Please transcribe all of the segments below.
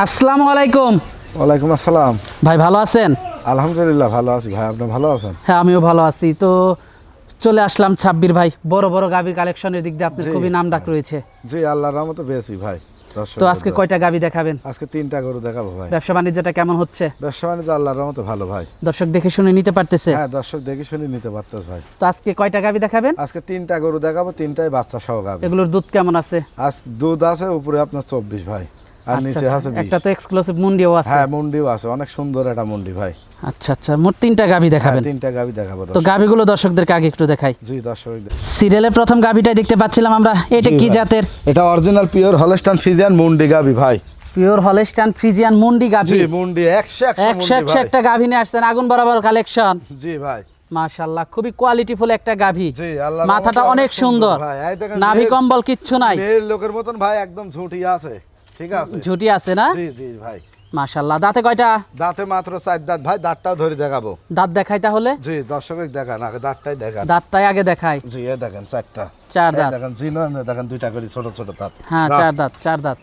আসসালামু আলাইকুম। ওয়ালাইকুম আসসালাম। ভাই ভালো আছেন? আলহামদুলিল্লাহ ভালো আছি ভাই। আপনি ভালো আছেন? হ্যাঁ আমিও ভালো আছি। তো চলে আসলাম ছাব্বির ভাই বড় বড় গাভীর কালেকশনের দিক দিয়ে আপনার খুবই নাম ডাক রয়েছে। জি আল্লাহর রহমতে পেয়েছি ভাই তো আজকে কয়টা গাভী দেখাবেন? আজকে তিনটা গরু দেখাবো ভাই। ব্যবসা বাণিজ্যটা কেমন হচ্ছে? ব্যবসা বাণিজ্য আল্লাহর রহমতে ভালো ভাই। দর্শক দেখে শুনে নিতে পারতেছে? হ্যাঁ দর্শক দেখে শুনে নিতে পারতেছ ভাই। তো আজকে কয়টা গাভী দেখাবেন? আজকে তিনটা গরু দেখাবো তিনটাই বাচ্চা সহ গাবে এগুলোর দুধ কেমন আছে? আজ দুধ আছে উপরে আপনার চব্বিশ ভাই। আর আচ্ছা, নিচে আচ্ছা, আছে একটা তো এক্সক্লুসিভ মুন্ডিও আছে। হ্যাঁ মুন্ডিও আছে। অনেক সুন্দর একটা মুন্ডি ভাই। আচ্ছা আচ্ছা। মোট তিনটা গাভী হ্যাঁ দেখাবেন। তিনটা গাবি দেখাবো তো। গাভীগুলো দর্শকদেরকে আগে একটু দেখাই। জি দর্শক সিরিয়ালে প্রথম গাভীটাই দেখতে পাচ্ছিলাম আমরা। এটা কি জাতের? এটা অরিজিনাল পিওর মুন্ডি গাবি ভাই। পিওর ফ্রিজিয়ান মুন্ডি জি মুন্ডি একশো একশো একশো একশো একটা গাভী নিয়ে আসছেন। আগুন বরাবর কালেকশন জি ভাই। মাশাল্লাহ খুবই কোয়ালিটিফুল একটা গাভী। মাথাটা অনেক সুন্দর ভাই। নাভি কম্বল কিচ্ছু নাই। মেয়ের লোকের মতন ভাই একদম ঝুঁটি আছে। ঠিক আছে। ঝুটি আছে না? জি জি ভাই। মাশাল্লাহ দাঁতে কয়টা? দাঁতে মাত্র চার দাঁত। ভাই দাঁতটাও ধরে দেখাবো। দাঁত দেখাই তাহলে? জি দর্শকের দেখান আগে দাঁতটাই দেখান। দাঁতটাই আগে দেখাই। জি এ দেখেন চারটা। চার দাঁত। দেখেন দেখেন দুইটা করে ছোট ছোট দাঁত। হ্যাঁ চার দাঁত চার দাঁত।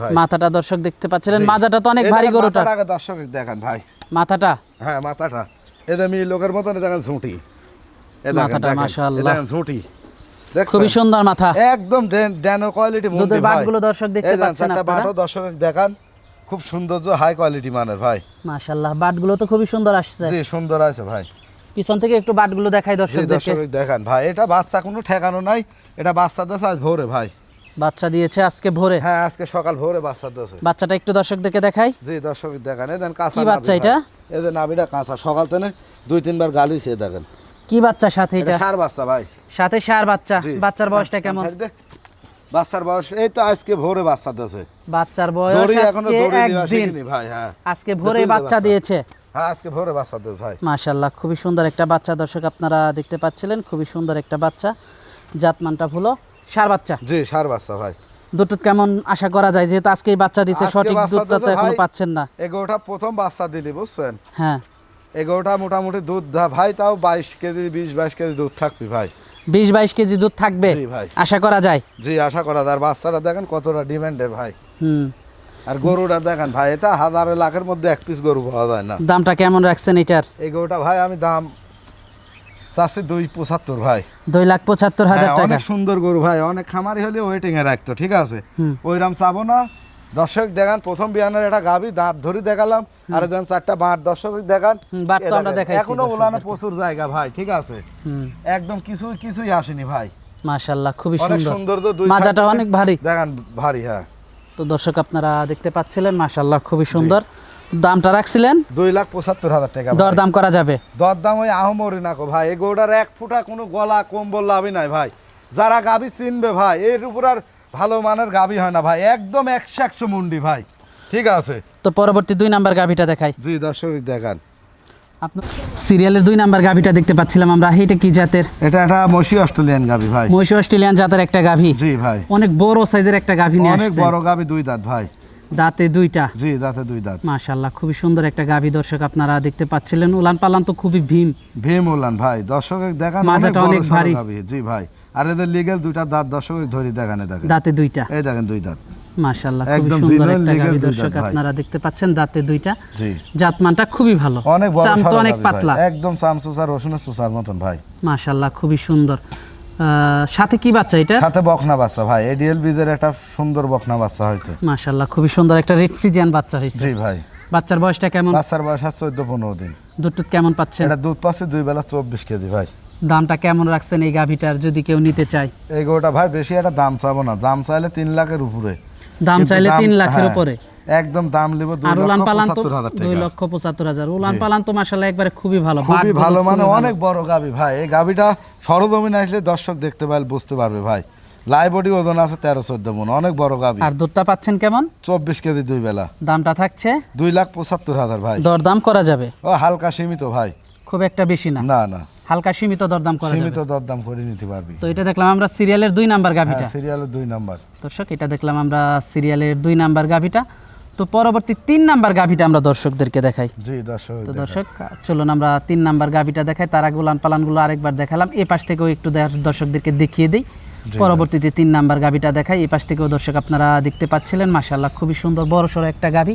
ভাই। মাথাটা দর্শক দেখতে পাচ্ছিলেন। মাজাটা তো অনেক ভারী দেখেন গরুটা। মাথাটা আগে দর্শকের দেখান ভাই। মাথাটা? হ্যাঁ মাথাটা। এদের মেয়ে লোকের মতন দেখেন ঝুঁটি। এ দেখেন মাশাআল্লাহ। দেখেন ঝুঁটি? খুবই সুন্দর মাথা। একদম ড্যানো কোয়ালিটি দুধের বাটগুলো দর্শক দেখতে পাচ্ছেন আপনারা। বাটও দর্শক দেখান। খুব সৌন্দর্য হাই কোয়ালিটি মানের ভাই। মাশাল্লাহ বাটগুলো তো খুবই সুন্দর আসছে। জি সুন্দর আছে ভাই। পিছন থেকে একটু বাটগুলো দেখাই জি দর্শকদেরকে দর্শক দেখান ভাই। এটা বাচ্চা কোনো ঠেকানো নাই। এটা বাচ্চা দেশে আজ ভোরে ভাই। বাচ্চা দিয়েছে আজকে ভোরে। হ্যাঁ আজকে সকাল ভোরে বাচ্চা দেশে বাচ্চাটা একটু দর্শকদেরকে দেখাই। জি দর্শক দেখান। এদেন কাঁচা কি বাচ্চা এটা? এদের নাভিটা কাঁচা। সকাল থেকে দুই তিনবার গালিছে দেখেন। কি বাচ্চা সাথে এটা সার বাচ্চা ভাই। সাথে সার বাচ্চা। বাচ্চার বয়সটা কেমন? বাচ্চার বয়স এই তো আজকে ভোরে বাচ্চা দেশে বাচ্চার বয়স দড়ি এখনও দড়ি একদিন। শিখিনি ভাই হ্যাঁ। আজকে ভোরে বাচ্চা দিয়েছে। হ্যাঁ আজকে ভোরে বাচ্চা দেশ ভাই। মাশাল্লাহ খুবই সুন্দর একটা বাচ্চা দর্শক আপনারা দেখতে পাচ্ছিলেন খুবই সুন্দর একটা বাচ্চা। জাতমানটা ভুলো সার বাচ্চা। জি সার বাচ্চা ভাই। দুটো কেমন আশা করা যায়? যেহেতু আজকেই বাচ্চা আজকে সঠিক দুধটা তো এখনও পাচ্ছেন না। এগোটা প্রথম বাচ্চা দিলি বুঝছেন? হ্যাঁ। এগোটা মোটামুটি দুধ দা- ভাই তাও বাইশ কেজি বিশ বাইশ কেজি দুধ থাকবি ভাই। বিশ বাইশ কেজি দুধ থাকবে? ভাই। আশা করা যায়? জি আশা করা যায়। আর বাচ্চাটা দেখেন কতটা ডিমান্ডের ভাই। হুম। আর গরুটা দেখেন ভাই এটা হাজার লাখের মধ্যে এক পিস গরু পাওয়া যায় না। দামটা কেমন রাখছেন এটার? এই গরুটা ভাই আমি দাম চাচ্ছি দুই পঁচাত্তর ভাই। দুই লাখ পঁচাত্তর হাজার হ্যাঁ, টাকা। সুন্দর গরু ভাই অনেক খামারি হলে ওয়েটিং এ রাখতো ঠিক আছে? হুম। ওইরাম চাবো না দর্শক দেখান প্রথম বিয়ানের একটা গাবি দাঁত ধরে দেখালাম। আর দেন চারটা বাঁট দর্শক দেখান। এখনও ওলানো প্রচুর জায়গা ভাই ঠিক আছে? একদম কিছু কিছুই আসেনি ভাই। মাশাল্লাহ খুবই সুন্দর। মাজাটা অনেক ভারী। দেখান ভারী হ্যাঁ। তো দর্শক আপনারা দেখতে পাচ্ছিলেন মাশাল্লাহ খুবই সুন্দর। দামটা রাখছিলেন? দুই লাখ পঁচাত্তর হাজার টাকা ভাই। দরদাম করা যাবে। দরদাম ওই আহমরি না কো ভাই এই গরুটার এক ফুটা কোনো গলা কম্বল লাভই নাই ভাই। যারা গাবি চিনবে ভাই এর উপর আর ভালো মানের গাবি হয় না ভাই একদম একশো একশো মুন্ডি ভাই। ঠিক আছে। তো পরবর্তী দুই নাম্বার গাভিটা দেখাই। জি দর্শক দেখান। আপনার সিরিয়ালের দুই নাম্বার গাভিটা দেখতে পাচ্ছিলাম আমরা এটা কি জাতের? এটা একটা অস্ট্রেলিয়ান গাবি ভাই। মহিষ অস্ট্রেলিয়ান জাতের একটা গাভি। জি ভাই। অনেক বড় সাইজের একটা গাভি নিয়ে অনেক বড় গাবি দুই দাঁত ভাই। দাঁতে দুইটা। জি দাঁতে দুই দাঁত। মাশাল্লাহ খুবই সুন্দর একটা গাভি দর্শক আপনারা দেখতে পাচ্ছিলেন। উলান পালান তো খুবই ভীম। ভীম উলান ভাই দর্শক দেখান মাজাটা বড় অনেক ভারী। গাভী, জি ভাই। আর এদের লিগেল দুইটা দাঁত দর্শক ধরি দেখানে দেখেন। দাঁতে দুইটা? এই দেখেন দুই দাঁত। মাশাল্লাহ খুবই একদম সুন্দর একটা legal দর্শক আপনারা দেখতে পাচ্ছেন দাঁতে দুইটা। জি। জাতমানটা খুবই ভালো। অনেক বড় চাম তো অনেক পাতলা। একদম চামচুচার রসুনের চুচার মতন ভাই। মাশাল্লাহ খুবই সুন্দর। সাথে কি বাচ্চা এটা সাথে বকনা বাচ্চা ভাই। এডিএল বীজের একটা সুন্দর বকনা বাচ্চা হয়েছে। মাশাল্লাহ খুবই সুন্দর একটা রেড ফ্রিজিয়ান বাচ্চা হয়েছে। জি ভাই। বাচ্চার বয়সটা কেমন? বাচ্চার বয়স আছে চোদ্দ পনেরো দিন। দুধ কেমন পাচ্ছেন? এটা দুধ পাচ্ছে দুই বেলা চব্বিশ কেজি ভাই। দামটা কেমন রাখছেন এই গাভিটার যদি কেউ নিতে চায়? এই গরুটা ভাই বেশি একটা দাম চাবো না। দাম চাইলে তিন লাখের উপরে। দাম চাইলে তিন লাখের হ্যাঁ, উপরে। একদম দাম লিব দুই আর উলান লক্ষ পালান তো পঁচাত্তর হাজার লক্ষ পঁচাত্তর হাজার। উলান পালান তো একবারে খুবই ভালো। খুবই ভালো মানে অনেক বড় গাবি ভাই। এই গাবিটা সরজমিন আসলে দর্শক দেখতে বুঝতে পারবে ভাই। লাই বডি ওজন আছে তেরো চোদ্দ মন। অনেক বড় গাবি আর দুধটা পাচ্ছেন কেমন? চব্বিশ কেজি দুই বেলা। দামটা থাকছে? দুই লাখ পঁচাত্তর হাজার ভাই। দরদাম করা যাবে। ও হালকা সীমিত ভাই। খুব একটা বেশি না। না না। হালকা সীমিত দরদাম করা সীমিত দরদাম করে নিতে পারবি। তো এটা দেখলাম আমরা সিরিয়ালের দুই নাম্বার গাভিটা। হ্যাঁ সিরিয়ালের দুই নাম্বার। দর্শক এটা দেখলাম আমরা সিরিয়ালের দুই নাম্বার গাভিটা। তো পরবর্তী তিন নাম্বার গাভিটা আমরা দর্শকদেরকে দেখাই। জি দর্শক তো দর্শক চলুন আমরা তিন নাম্বার গাভিটা দেখাই। তার আগে উলান পালানগুলো আরেকবার দেখালাম। এ পাশ থেকেও একটু দর্শকদেরকে দেখিয়ে দিই। পরবর্তীতে তিন নাম্বার গাভিটা দেখাই। এই পাশ থেকেও দর্শক আপনারা দেখতে পাচ্ছিলেন মাশাল্লাহ খুবই সুন্দর বড় সড়ো একটা গাভি।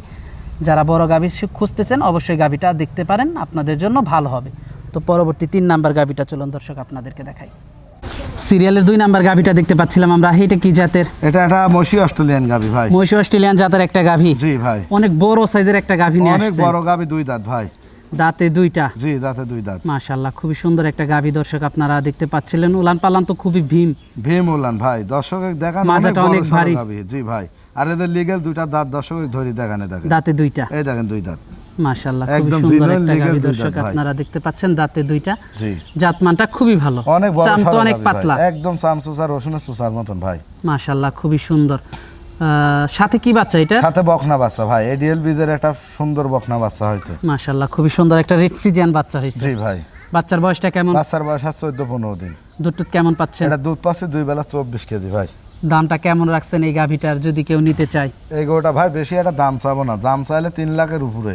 যারা বড় গাভি খুঁজতেছেন অবশ্যই গাভিটা দেখতে পারেন আপনাদের জন্য ভালো হবে। তো পরবর্তী তিন নাম্বার গাভিটা চলুন দর্শক আপনাদেরকে দেখাই। সিরিয়ালের দুই নাম্বার গাভিটা দেখতে পাচ্ছিলাম আমরা। এটা কি জাতের? এটা একটা মসি অস্ট্রেলিয়ান গাবি ভাই। মহিষ অস্ট্রেলিয়ান জাতের একটা গাভি? জি ভাই। অনেক বড় সাইজের একটা গাভি নিয়ে অনেক বড় গাবি দুই দাঁত ভাই। দাঁতে দুইটা? জি দাঁতে দুই দাঁত। মাশাল্লাহ খুবই সুন্দর একটা গাভি দর্শক আপনারা দেখতে পাচ্ছিলেন। উলান পালান তো খুবই ভীম। ভীম উলান ভাই। দর্শক দেখান মাজাটা অনেক ভারী। গাভী। জি ভাই। আর এদের লিগেল দুইটা দাঁত দর্শক ধরি দেখানে দেখেন। দাঁতে দুইটা? এই দেখেন দুই দাঁত। মাশাল্লাহ খুবই একদম সুন্দর একটা দর্শক আপনারা দেখতে পাচ্ছেন দাঁতে দুইটা। জাতমানটা খুবই ভালো। অনেক চাম তো অনেক পাতলা। একদম চাম সুসার রসুনের সুসার মতন ভাই। মাশাল্লাহ খুবই সুন্দর। সাথে কি বাচ্চা এটা? সাথে বকনা বাচ্চা ভাই। এডিএল বীজের একটা সুন্দর বকনা বাচ্চা হয়েছে। মাশাল্লাহ খুবই সুন্দর একটা রেডফ্রিজিয়ান বাচ্চা হয়েছে। জি ভাই। বাচ্চার বয়সটা কেমন? বাচ্চার বয়স আছে চোদ্দ পনেরো দিন। দুধ কেমন পাচ্ছেন? এটা দুধ পাচ্ছে দুই বেলা চব্বিশ কেজি ভাই। দামটা কেমন রাখছেন এই গাভিটার যদি কেউ নিতে চায়? এই গরুটা ভাই বেশি একটা দাম চাবো না। দাম চাইলে তিন লাখের উপরে।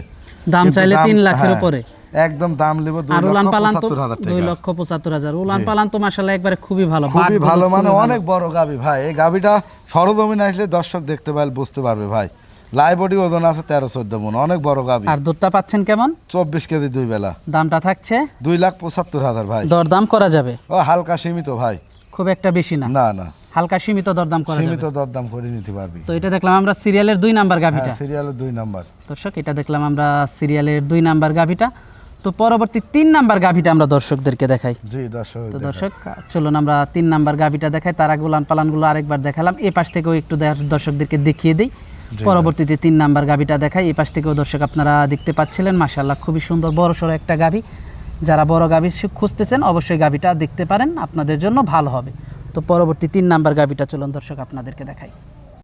দাম চাইলে তিন লাখের হ্যাঁ, উপরে। একদম দাম লিব আর উলান পালান তো দুই লক্ষ পঁচাত্তর হাজার। উলান পালান তো মাসাল্লাহ একবারে খুবই ভালো খুবই ভালো মানে অনেক বড় ভাই। এই সরজমিন আসলে দর্শক দেখতে পারলে বুঝতে পারবে ভাই। লাই বডি ওজন আছে তেরো চোদ্দ মন অনেক বড় গাবি আর দুধটা পাচ্ছেন কেমন? চব্বিশ কেজি দুই বেলা। দামটা থাকছে? দুই লাখ পঁচাত্তর হাজার ভাই। দরদাম করা যাবে। ও হালকা সীমিত ভাই। খুব একটা বেশি না। না না। হালকা সীমিত দরদাম করা সীমিত দরদাম করে নিতে পারবি। তো এটা দেখলাম আমরা সিরিয়ালের দুই নাম্বার গাভিটা। হ্যাঁ সিরিয়ালের দুই নাম্বার। দর্শক এটা দেখলাম আমরা সিরিয়ালের দুই নাম্বার গাভিটা। তো পরবর্তী তিন নাম্বার গাভিটা আমরা দর্শকদেরকে দেখাই। জি দর্শক তো দর্শক চলুন আমরা তিন নাম্বার গাভিটা দেখাই। তার আগে উলান পালানগুলো আরেকবার দেখালাম। এই পাশ থেকেও একটু দর্শকদেরকে দেখিয়ে দিই। পরবর্তীতে তিন নাম্বার গাভিটা দেখাই। এই পাশ থেকেও দর্শক আপনারা দেখতে পাচ্ছিলেন। মাশাল্লাহ খুবই সুন্দর বড় সড়ো একটা গাভি। যারা বড় গাভি খুঁজতেছেন, অবশ্যই গাভিটা দেখতে পারেন, আপনাদের জন্য ভালো হবে। তো পরবর্তী তিন নাম্বার গাভিটা চলুন দর্শক আপনাদেরকে দেখাই।